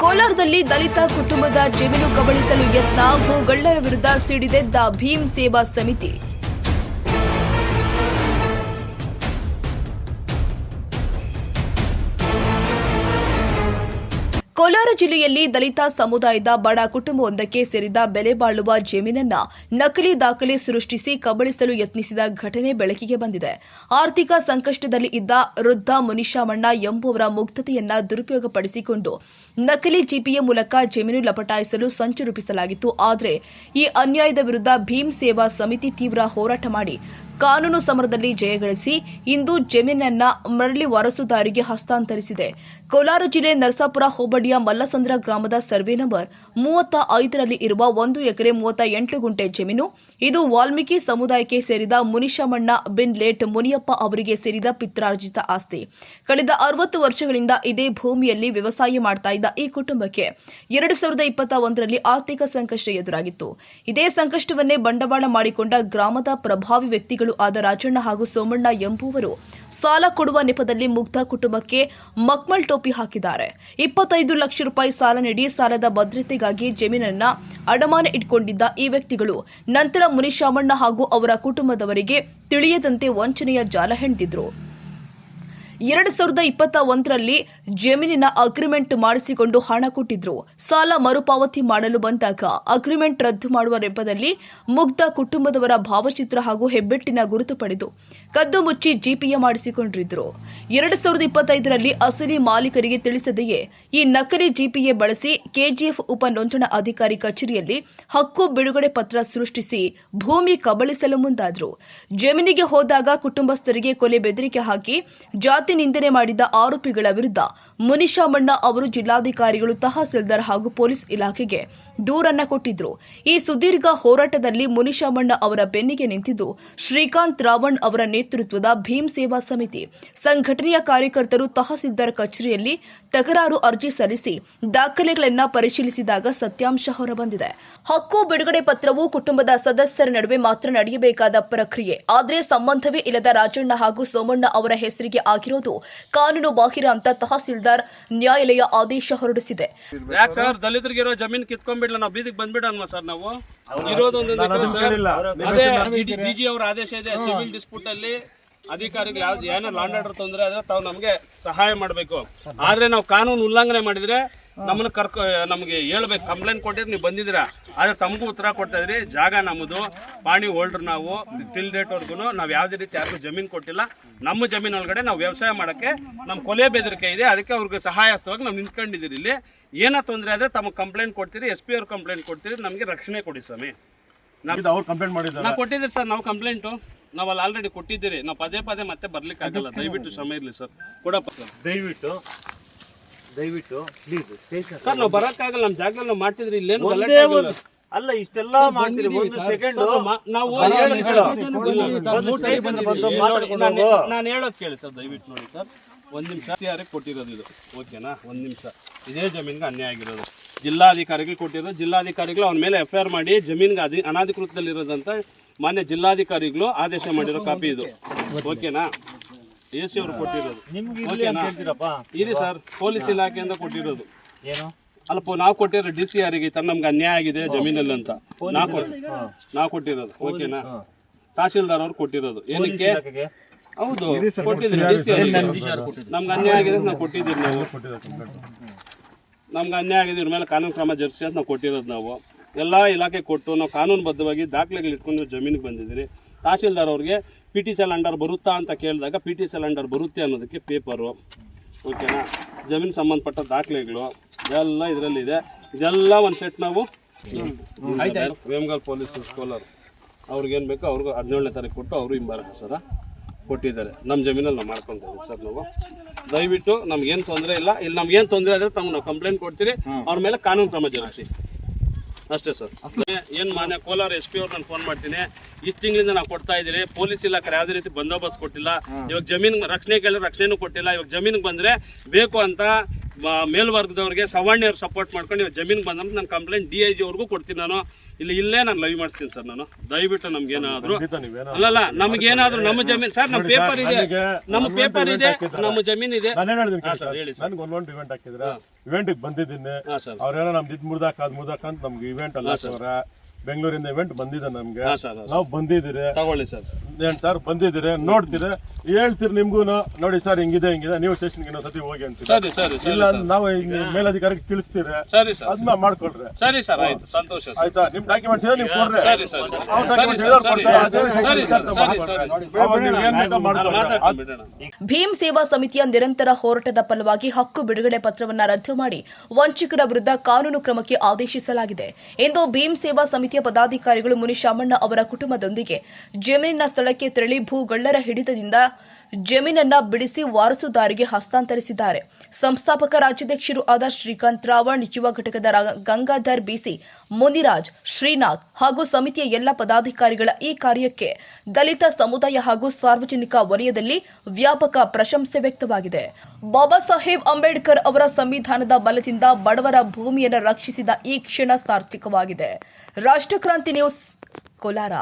ಕೋಲಾರದಲ್ಲಿ ದಲಿತ ಕುಟುಂಬದ ಜಮೀನು ಕಬಳಿಸಲು ಯತ್ನ ಭೂಗಳ್ಳರ ವಿರುದ್ಧ ಸಿಡಿದೆದ್ದ ಭೀಮ್ ಸೇವಾ ಸಮಿತಿ. ಕೋಲಾರ ಜಿಲ್ಲೆಯಲ್ಲಿ ದಲಿತ ಸಮುದಾಯದ ಬಡ ಕುಟುಂಬವೊಂದಕ್ಕೆ ಸೇರಿದ ಬೆಲೆ ಬಾಳುವ ಜಮೀನನ್ನ ನಕಲಿ ದಾಖಲೆ ಸೃಷ್ಟಿಸಿ ಕಬಳಿಸಲು ಯತ್ನಿಸಿದ ಘಟನೆ ಬೆಳಕಿಗೆ ಬಂದಿದೆ. ಆರ್ಥಿಕ ಸಂಕಷ್ಟದಲ್ಲಿ ಇದ್ದ ವೃದ್ಧ ಮುನಿಶಾಮಣ್ಣ ಎಂಬುವರ ಮುಗ್ಧತೆಯನ್ನ ದುರುಪಯೋಗಪಡಿಸಿಕೊಂಡು ನಕಲಿ ಜಿಪಿಎ ಮೂಲಕ ಜಮೀನು ಲಪಟಾಯಿಸಲು ಸಂಚು ರೂಪಿಸಲಾಗಿತ್ತು. ಆದರೆ ಈ ಅನ್ಯಾಯದ ವಿರುದ್ಧ ಭೀಮ್ ಸೇವಾ ಸಮಿತಿ ತೀವ್ರ ಹೋರಾಟ ಮಾಡಿ ಕಾನೂನು ಸಮರದಲ್ಲಿ ಜಯಗಳಿಸಿ ಇಂದು ಜಮೀನನ್ನ ಮರಳಿ ವಾರಸುದಾರಿಗೆ ಹಸ್ತಾಂತರಿಸಿದೆ. ಕೋಲಾರ ಜಿಲ್ಲೆ ನರಸಾಪುರ ಹೋಬಳಿಯ ಮಲ್ಲಸಂದ್ರ ಗ್ರಾಮದ ಸರ್ವೆ ನಂಬರ್ ಮೂವತ್ತ ಐದರಲ್ಲಿ ಇರುವ ಒಂದು ಎಕರೆ ಮೂವತ್ತ ಎಂಟು ಗುಂಟೆ ಜಮೀನು, ಇದು ವಾಲ್ಮೀಕಿ ಸಮುದಾಯಕ್ಕೆ ಸೇರಿದ ಮುನಿಶಮಣ್ಣ ಬಿನ್ ಲೇಟ್ ಮುನಿಯಪ್ಪ ಅವರಿಗೆ ಸೇರಿದ ಪಿತ್ರಾರ್ಜಿತ ಆಸ್ತಿ. ಕಳೆದ ಅರವತ್ತು ವರ್ಷಗಳಿಂದ ಇದೇ ಭೂಮಿಯಲ್ಲಿ ವ್ಯವಸಾಯ ಮಾಡ್ತಾ ಇದ್ದ ಈ ಕುಟುಂಬಕ್ಕೆ ಎರಡು ಸಾವಿರದ ಇಪ್ಪತ್ತ ಒಂದರಲ್ಲಿ ಆರ್ಥಿಕ ಸಂಕಷ್ಟ ಎದುರಾಗಿತ್ತು. ಇದೇ ಸಂಕಷ್ಟವನ್ನೇ ಬಂಡವಾಳ ಮಾಡಿಕೊಂಡ ಗ್ರಾಮದ ಪ್ರಭಾವಿ ವ್ಯಕ್ತಿಗಳು ಆದ ರಾಜಣ್ಣ ಹಾಗೂ ಸೋಮಣ್ಣ ಎಂಬುವರು ಸಾಲ ಕೊಡುವ ನೆಪದಲ್ಲಿ ಮುಗ್ಧ ಕುಟುಂಬಕ್ಕೆ ಮಕ್ಮಲ್ ಟೋಪಿ ಹಾಕಿದ್ದಾರೆ. ಇಪ್ಪತ್ತೈದು ಲಕ್ಷ ರೂಪಾಯಿ ಸಾಲ ನೀಡಿ ಸಾಲದ ಭದ್ರತೆಗಾಗಿ ಜಮೀನನ್ನ ಅಡಮಾನ ಇಟ್ಕೊಂಡಿದ್ದ ಈ ವ್ಯಕ್ತಿಗಳು ನಂತರ ಮುನಿಶಾಮಣ್ಣ ಹಾಗೂ ಅವರ ಕುಟುಂಬದವರಿಗೆ ತಿಳಿಯದಂತೆ ವಂಚನೆಯ ಜಾಲ ಹೆಣೆದಿದ್ರು. ಎರಡು ಸಾವಿರದ ಇಪ್ಪತ್ತ ಒಂದರಲ್ಲಿ ಜಮೀನಿನ ಅಗ್ರಿಮೆಂಟ್ ಮಾಡಿಸಿಕೊಂಡು ಹಣ ಕೊಟ್ಟಿದ್ರು. ಸಾಲ ಮರುಪಾವತಿ ಮಾಡಲು ಬಂದಾಗ ಅಗ್ರಿಮೆಂಟ್ ರದ್ದು ಮಾಡುವ ನೆಪದಲ್ಲಿ ಮುಗ್ಧ ಕುಟುಂಬದವರ ಭಾವಚಿತ್ರ ಹಾಗೂ ಹೆಬ್ಬೆಟ್ಟಿನ ಗುರುತು ಪಡೆದು ಕದ್ದು ಮುಚ್ಚಿ ಜಿಪಿಎ ಮಾಡಿಸಿಕೊಂಡಿದ್ರು. ಎರಡು ಸಾವಿರದ ಇಪ್ಪತ್ತೈದರಲ್ಲಿ ಅಸಲಿ ಮಾಲೀಕರಿಗೆ ತಿಳಿಸದೆಯೇ ಈ ನಕಲಿ ಜಿಪಿಎ ಬಳಸಿ ಕೆಜಿಎಫ್ ಉಪ ಅಧಿಕಾರಿ ಕಚೇರಿಯಲ್ಲಿ ಹಕ್ಕು ಬಿಡುಗಡೆ ಪತ್ರ ಸೃಷ್ಟಿಸಿ ಭೂಮಿ ಕಬಳಿಸಲು ಮುಂದಾದ್ರು. ಜಮೀನಿಗೆ ಹೋದಾಗ ಕುಟುಂಬಸ್ಥರಿಗೆ ಕೊಲೆ ಬೆದರಿಕೆ ಹಾಕಿ ಜಾತಿ ನಿಂದನೆ ಮಾಡಿದ ಆರೋಪಿಗಳ ವಿರುದ್ಧ ಮುನಿಶಾಮಣ್ಣ ಅವರು ಜಿಲ್ಲಾಧಿಕಾರಿಗಳು, ತಹಸೀಲ್ದಾರ್ ಹಾಗೂ ಪೊಲೀಸ್ ಇಲಾಖೆಗೆ ದೂರನ್ನ ಕೊಟ್ಟಿದ್ರು. ಈ ಸುದೀರ್ಘ ಹೋರಾಟದಲ್ಲಿ ಮುನಿಶಾಮಣ್ಣ ಅವರ ಬೆನ್ನಿಗೆ ನಿಂತಿದ್ದು ಶ್ರೀಕಾಂತ್ ರಾವಣ್ ಅವರ ನೇತೃತ್ವದ ಭೀಮ್ ಸೇವಾ ಸಮಿತಿ ಸಂಘಟನೆಯ ಕಾರ್ಯಕರ್ತರು ತಹಸೀಲ್ದಾರ್ ಕಚೇರಿಯಲ್ಲಿ ತಕರಾರು ಅರ್ಜಿ ಸಲ್ಲಿಸಿ ದಾಖಲೆಗಳನ್ನು ಪರಿಶೀಲಿಸಿದಾಗ ಸತ್ಯಾಂಶ ಹೊರಬಂದಿದೆ. ಹಕ್ಕು ಬಿಡುಗಡೆ ಪತ್ರವು ಕುಟುಂಬದ ಸದಸ್ಯರ ನಡುವೆ ಮಾತ್ರ ನಡೆಯಬೇಕಾದ ಪ್ರಕ್ರಿಯೆ. ಆದರೆ ಸಂಬಂಧವೇ ಇಲ್ಲದ ರಾಜಣ್ಣ ಹಾಗೂ ಸೋಮಣ್ಣ ಅವರ ಹೆಸರಿಗೆ ಆಗಿರೋದು ಕಾನೂನು ಬಾಹಿರ ಅಂತ ತಹಸೀಲ್ದಾರ್ ನ್ಯಾಯಾಲಯ ಆದೇಶ ಹೊರಡಿಸಿದೆ. ಯಾಕೆ ಸರ್? ದಲಿತರಿಗೆ ಇರೋ ಜಮೀನ್ ಕಿತ್ಕೊಂಡ್ಬಿಡ್ಲ? ನಾವು ಬೀದಿಗೆ ಬಂದ್ಬಿಡಲ್ವಾ ಸರ್ ನಾವು? ಇರೋದು ಒಂದೊಂದು ಎಕರೆ ಸರ್ ಅದೇ ಡಿಜಿ ಅವ್ರ ಆದೇಶ ಇದೆ ಸಿವಿಲ್ ಡಿಸ್ಪ್ಯೂಟ್ ಅಲ್ಲಿ. ಅಧಿಕಾರಿಗಳು ಯಾವ್ದು ಏನೋ ಲಾಂಡ್ ಆರ್ಡರ್ ತೊಂದರೆ ಆದ್ರೆ ತಾವು ನಮಗೆ ಸಹಾಯ ಮಾಡಬೇಕು. ಆದ್ರೆ ನಾವು ಕಾನೂನು ಉಲ್ಲಂಘನೆ ಮಾಡಿದ್ರೆ ನಮ್ಮನ್ನ ಕರ್ಕೊ ನಮಗೆ ಹೇಳ್ಬೇಕು ಕಂಪ್ಲೇಂಟ್ ಕೊಟ್ಟಿದ್ರೆ ನೀವು ಬಂದಿದ್ದೀರಾ. ಆದ್ರೆ ತಮಗೂ ಉತ್ತರ ಕೊಡ್ತಾ ಇದ್ರಿ ಜಾಗ ನಮ್ಮದು ಪಾಣಿ ಹೋಲ್ಡ್ರ್ ನಾವು ಟಿಲ್ ಡೇಟ್ವರೆಗೂ ನಾವು ಯಾವುದೇ ರೀತಿ ಯಾರಿಗೂ ಜಮೀನು ಕೊಟ್ಟಿಲ್ಲ. ನಮ್ಮ ಜಮೀನ್ ಒಳಗಡೆ ನಾವು ವ್ಯವಸಾಯ ಮಾಡೋಕ್ಕೆ ನಮ್ಮ ಕೊಲೆ ಬೆದರಿಕೆ ಇದೆ ಅದಕ್ಕೆ ಅವ್ರಿಗೆ ಸಹಾಯಸ್ತವಾಗಿ ನಾವು ನಿಂತ್ಕೊಂಡಿದ್ದೀರಿ ಇಲ್ಲಿ. ಏನೋ ತೊಂದರೆ ಆದರೆ ತಮಗೆ ಕಂಪ್ಲೇಂಟ್ ಕೊಡ್ತೀರಿ ಎಸ್ ಪಿ ಅವ್ರು ಕಂಪ್ಲೇಂಟ್ ಕೊಡ್ತೀರಿ ನಮಗೆ ರಕ್ಷಣೆ ಕೊಡಿ ಸ್ವಾಮಿ. ನಾವು ಅವ್ರು ಕಂಪ್ಲೇಂಟ್ ಮಾಡಿದ್ದಾರೆ? ನಾವು ಕೊಟ್ಟಿದ್ದೀರಿ ಸರ್ ನಾವು ಕಂಪ್ಲೇಂಟು ನಾವು ಅಲ್ಲಿ ಆಲ್ರೆಡಿ ಕೊಟ್ಟಿದ್ದೀರಿ. ನಾವು ಪದೇ ಪದೇ ಮತ್ತೆ ಬರ್ಲಿಕ್ಕೆ ಆಗಲ್ಲ ದಯವಿಟ್ಟು ಶ್ರಮ ಇರಲಿ ಸರ್. ಕೊಡಪ್ಪ ಸರ್. ದಯವಿಟ್ಟು ದಯವಿಟ್ಟು ಪ್ಲೀಸ್ ಸ್ಟೇಷನ್ ಸರ್ ನಾವು ಬರೋಕ್ಕಾಗಲ್ಲ. ನಮ್ಮ ಜಾಗದಲ್ಲಿ ನಾವು ಮಾಡ್ತಿದ್ರಿ ಇಲ್ಲೇನು ಒಂದೇ ಒಂದು ಅಲ್ಲ ಇಷ್ಟೆಲ್ಲ ಮಾಡ್ತೀರಿ. ಒಂದು ಸೆಕೆಂಡ್ ನಾವು ನಾನು ಹೇಳೋದು ಕೇಳಿ ಸರ್ ದಯವಿಟ್ಟು ನೋಡಿ ಸರ್. ಒಂದು ನಿಮಿಷ ಆರ್ ಕೊಟ್ಟಿರೋದು ಇದು. ಓಕೆನಾ ಒಂದು ನಿಮಿಷ. ಇದೇ ಜಮೀನ್ಗೆ ಅನ್ಯಾಯ ಆಗಿರೋದು. ಜಿಲ್ಲಾಧಿಕಾರಿಗಳು ಕೊಟ್ಟಿರೋ ಜಿಲ್ಲಾಧಿಕಾರಿಗಳು ಅವನ ಮೇಲೆ ಎಫ್ ಐ ಆರ್ ಮಾಡಿ ಜಮೀನ್ಗೆ ಅಧಿ ಅನಾಧಿಕೃತದಲ್ಲಿರೋದಂತ ಮಾನ್ಯ ಜಿಲ್ಲಾಧಿಕಾರಿಗಳು ಆದೇಶ ಮಾಡಿರೋ ಕಾಪಿ ಇದು. ಓಕೆನಾ? ಎ ಸಿ ಅವರು ಕೊಟ್ಟಿರೋದು. ನಿಮ್ಗೆ ಇರ್ಲಿ ಅಂತ ಹೇಳ್ತೀರಪ್ಪ? ಇರಿ ಸರ್ ಪೊಲೀಸ್ ಇಲಾಖೆಯಿಂದ ಕೊಟ್ಟಿರೋದು. ಏನು? ಅಲ್ಪ ನಾವು ಕೊಟ್ಟಿರೋ ಡಿ ಸಿ ಆರಿಗೆ ತನ್ನ ನಮ್ಗೆ ಅನ್ಯಾಯ ಆಗಿದೆ ಜಮೀನಲ್ಲಿ ಅಂತ. ನಾವು ನಾವು ಕೊಟ್ಟಿರೋದು. ಓಕೆನಾ? ತಹಶೀಲ್ದಾರ್ ಅವ್ರು ಕೊಟ್ಟಿರೋದು. ಏನಕ್ಕೆ? ಹೌದು. ಕೊಟ್ಟಿದ್ರಿ ಡಿ ಸಿ ನಮ್ಗೆ ಅನ್ಯಾಯ ಆಗಿದೆ ಅಂತ ನಾವು ಕೊಟ್ಟಿದ್ದೀವಿ ನಾವು. ನಮ್ಗೆ ಅನ್ಯಾಯ ಆಗಿದೆ ಇದ್ರ ಮೇಲೆ ಕಾನೂನು ಕ್ರಮ ಜರುಗಿಸಿ ಅಂತ ನಾವು ಕೊಟ್ಟಿರೋದು ನಾವು. ಎಲ್ಲ ಇಲಾಖೆ ಕೊಟ್ಟು ನಾವು ಕಾನೂನುಬದ್ಧವಾಗಿ ದಾಖಲೆಗಳು ಇಟ್ಕೊಂಡು ಜಮೀನಿಗೆ ಬಂದಿದ್ದೀರಿ. ತಹಶೀಲ್ದಾರ್ ಅವ್ರಿಗೆ ಪಿ ಟಿ ಸೆಲ್ ಅಂಡರ್ ಬರುತ್ತಾ ಅಂತ ಕೇಳಿದಾಗ ಪಿ ಟಿ ಸೆಲ್ ಅಂಡರ್ ಬರುತ್ತೆ ಅನ್ನೋದಕ್ಕೆ ಪೇಪರು ಓಕೆನಾ ಜಮೀನು ಸಂಬಂಧಪಟ್ಟ ದಾಖಲೆಗಳು ಎಲ್ಲ ಇದರಲ್ಲಿದೆ ಇದೆಲ್ಲ ಒಂದು ಸೆಟ್ ನಾವು ವೇಮಗಲ್ ಪೊಲೀಸ್ ಸ್ಕೋಲರ್ ಅವ್ರಿಗೇನು ಬೇಕೋ ಅವ್ರಿಗೂ ಹದಿನೇಳನೇ ತಾರೀಕು ಕೊಟ್ಟು ಅವರು ಹಿಂಬಾರ ಸರ? ಕೊಟ್ಟಿದ್ದಾರೆ. ನಮ್ಮ ಜಮೀನಲ್ಲಿ ನಾವು ಮಾಡ್ಕೊಂತೀವಿ ಸರ್ ನಾವು. ದಯವಿಟ್ಟು ನಮ್ಗೇನು ತೊಂದರೆ ಇಲ್ಲ. ಇಲ್ಲಿ ನಮ್ಗೇನು ತೊಂದರೆ ಆದರೆ ತಮ್ಮ ನಾವು ಕಂಪ್ಲೇಂಟ್ ಕೊಡ್ತೀರಿ. ಅವ್ರ ಮೇಲೆ ಕಾನೂನು ಕ್ರಮ ಜರುಗಿಸಿ. ಅಷ್ಟೇ ಸರ್. ಏನು ಮಾನ್ಯ ಕೋಲಾರ ಎಸ್ ಪಿ ಅವ್ರು ನಾನು ಫೋನ್ ಮಾಡ್ತೀನಿ. ಇಷ್ಟು ತಿಂಗಳಿಂದ ನಾವು ಕೊಡ್ತಾ ಇದ್ದೀರಿ ಪೊಲೀಸ್ ಇಲಾಖೆ ಯಾವುದೇ ರೀತಿ ಬಂದೋಬಸ್ತ್ ಕೊಟ್ಟಿಲ್ಲ. ಇವಾಗ ಜಮೀನು ರಕ್ಷಣೆ ಕೇಳಿದ್ರೆ ರಕ್ಷಣೆನೂ ಕೊಟ್ಟಿಲ್ಲ. ಇವಾಗ ಜಮೀನಿಗೆ ಬಂದರೆ ಬೇಕು ಅಂತ ಮೇಲ್ವರ್ಗದವ್ರಿಗೆ ಸವಾಣಿಯವ್ರು ಸಪೋರ್ಟ್ ಮಾಡ್ಕೊಂಡು ಇವಾಗ ಜಮೀನಿಗೆ ಬಂದಂತ ನಾನು ಕಂಪ್ಲೇಂಟ್ ಡಿ ಐ ಜಿ ಅವ್ರಿಗೂ ಕೊಡ್ತೀನಿ ನಾನು. ಇಲ್ಲಿ ಇಲ್ಲೇ ನಾನು ಲೈವ್ ಮಾಡ್ತೀನಿ ಸರ್ ನಾನು. ದಯವಿಟ್ಟು ನಮ್ಗೇನಾದ್ರು ಏನಾದ್ರು ಅಲ್ಲಲ್ಲ ನಮಗೇನಾದ್ರೂ ನಮ್ಮ ಜಮೀನು ಸರ್ ನಮ್ಮ ಪೇಪರ್ ಇದೆ. ನಮ್ಮ ಪೇಪರ್ ಇದೆ ನಮ್ಮ ಜಮೀನ್ ಇದೆ. ನನಗೆ ಒಂದೊಂದು ಇವೆಂಟ್ ಹಾಕಿದ್ರ ಇವೆಂಟ್ಗೆ ಬಂದಿದ್ದೀನಿ. ಅವ್ರೇನೋ ನಮ್ದು ಇದ್ ಮುರ್ದಾಕ ಅದ್ ಮುರ್ದಾಕ ಅಂತ ನಮ್ಗೆ ಇವೆಂಟ್ ಅಲ್ಲ ಸರ್. ಬೆಂಗಳೂರಿಂದ ಇವೆಂಟ್ ಬಂದಿದೆ ನಮ್ಗೆ. ನಾವು ಬಂದಿದ್ದೀರಿ. ತಗೊಳ್ಳಿ ಸರ್. ಏನ್ ಸರ್ ಬಂದಿದ್ದೀರಿ ನೋಡ್ತೀರಿ. ಹೇಳ್ತೀರಿ ನಿಮ್ಗೂ ನೋಡಿ ಸರ್ ಹಿಂಗಿದೆ ಹಿಂಗಿದೆ. ನೀವು ಸ್ಟೇಷನ್ಗೆ ಇನ್ನೊಂದ್ಸತಿ ಹೋಗಿ ಅಂತೀರಿ. ಸರಿ ಸರಿ ಸರಿ ಇಲ್ಲ ಅಂದ್ರೆ ನಾವು ಹಿಂಗೆ ಮೇಲಧಿಕಾರಿಗೆ ತಿಳಿಸ್ತೀರಿ. ಸರಿ ಸರ್ ಅದನ್ನ ಮಾಡ್ಕೊಳ್ರಿ. ಸರಿ ಸರ್ ಆಯ್ತು. ಸಂತೋಷ ಆಯ್ತಾ? ನಿಮ್ ಡಾಕ್ಯುಮೆಂಟ್ಸ್ ನೀವು ಕೊಡ್ರಿ. ಭೀಮ್ ಸೇವಾ ಸಮಿತಿಯ ನಿರಂತರ ಹೋರಾಟದ ಫಲವಾಗಿ ಹಕ್ಕು ಬಿಡುಗಡೆ ಪತ್ರವನ್ನ ರದ್ದು ಮಾಡಿ ವಂಚಕರ ವಿರುದ್ಧ ಕಾನೂನು ಕ್ರಮಕ್ಕೆ ಆದೇಶಿಸಲಾಗಿದೆ. ಎಂದು ಭೀಮ್ ಸೇವಾ ಸಮಿತಿಯ ಪದಾಧಿಕಾರಿಗಳು ಮುನಿಶಾಮಣ್ಣ ಅವರ ಕುಟುಂಬದೊಂದಿಗೆ ಜಮೀನಿನ ಸ್ಥಳಕ್ಕೆ ತೆರಳಿ ಭೂಗಳ್ಳರ ಹಿಡಿತದಿಂದ ಜಮೀನನ್ನ ಬಿಡಿಸಿ ವಾರಸುದಾರಿಗೆ ಹಸ್ತಾಂತರಿಸಿದ್ದಾರೆ. ಸಂಸ್ಥಾಪಕ ರಾಜ್ಯಾಧ್ಯಕ್ಷರು ಆದ ಶ್ರೀಕಾಂತ್ ರಾವಣ್ ಯುವ ಘಟಕದ ಗಂಗಾಧರ್ ಬಿಸಿ, ಮುನಿರಾಜ್, ಶ್ರೀನಾಥ್ ಹಾಗೂ ಸಮಿತಿಯ ಎಲ್ಲ ಪದಾಧಿಕಾರಿಗಳ ಈ ಕಾರ್ಯಕ್ಕೆ ದಲಿತ ಸಮುದಾಯ ಹಾಗೂ ಸಾರ್ವಜನಿಕ ವಲಯದಲ್ಲಿ ವ್ಯಾಪಕ ಪ್ರಶಂಸೆ ವ್ಯಕ್ತವಾಗಿದೆ. ಬಾಬಾ ಸಾಹೇಬ್ ಅಂಬೇಡ್ಕರ್ ಅವರ ಸಂವಿಧಾನದ ಬಲದಿಂದ ಬಡವರ ಭೂಮಿಯನ್ನು ರಕ್ಷಿಸಿದ ಈ ಕ್ಷಣ ಸಾರ್ಥಕವಾಗಿದೆ. ರಾಷ್ಟ್ರಕ್ರಾಂತಿ ನ್ಯೂಸ್, ಕೋಲಾರ.